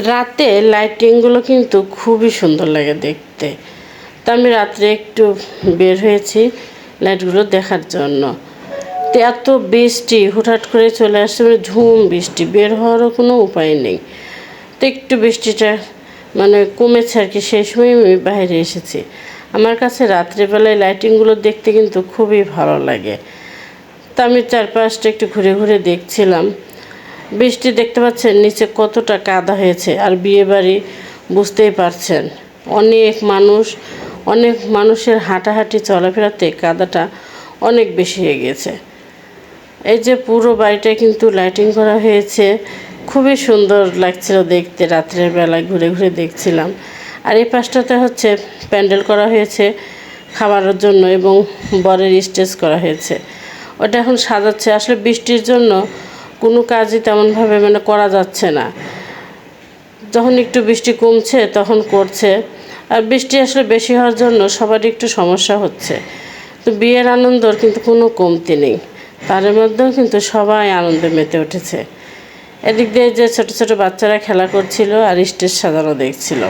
রাতে লাইটিংগুলো কিন্তু খুবই সুন্দর লাগে দেখতে। তো আমি রাত্রে একটু বের হয়েছি লাইটগুলো দেখার জন্য। তো এত বৃষ্টি, হুটহাট করে চলে আসছে মানে ঝুম বৃষ্টি, বের হওয়ারও কোনো উপায় নেই। তো একটু বৃষ্টিটা মানে কমেছে আর কি, সেই সময় আমি বাইরে এসেছি। আমার কাছে রাত্রেবেলায় লাইটিংগুলো দেখতে কিন্তু খুবই ভালো লাগে। তা আমি চারপাশটা একটু ঘুরে ঘুরে দেখছিলাম। বৃষ্টি দেখতে পাচ্ছেন, নিচে কতটা কাদা হয়েছে, আর বিয়ে বাড়ি বুঝতেই পারছেন। অনেক মানুষ, অনেক মানুষের হাঁটাহাঁটি, চলাফেরাতে কাদাটা অনেক বেশি হয়ে গেছে। এই যে পুরো বাড়িটা কিন্তু লাইটিং করা হয়েছে, খুবই সুন্দর লাগছিল দেখতে, রাত্রের বেলায় ঘুরে ঘুরে দেখছিলাম। আর এই পাশটাতে হচ্ছে প্যান্ডেল করা হয়েছে, খাবারের জন্য এবং বরের স্টেজ করা হয়েছে। ওটা এখন সাজাচ্ছে, আসলে বৃষ্টির জন্য কোনো কাজই তেমনভাবে মানে করা যাচ্ছে না। যখন একটু বৃষ্টি কমছে তখন করছে। আর বৃষ্টি আসলে বেশি হওয়ার জন্য সবারই একটু সমস্যা হচ্ছে। তো বিয়ের আনন্দর কিন্তু কোনো কমতি নেই। তার মধ্যেও কিন্তু সবাই আনন্দে মেতে উঠেছে। এদিক দিয়ে যে ছোট ছোট বাচ্চারা খেলা করছিল আর স্টেজ সাজানো দেখছিল।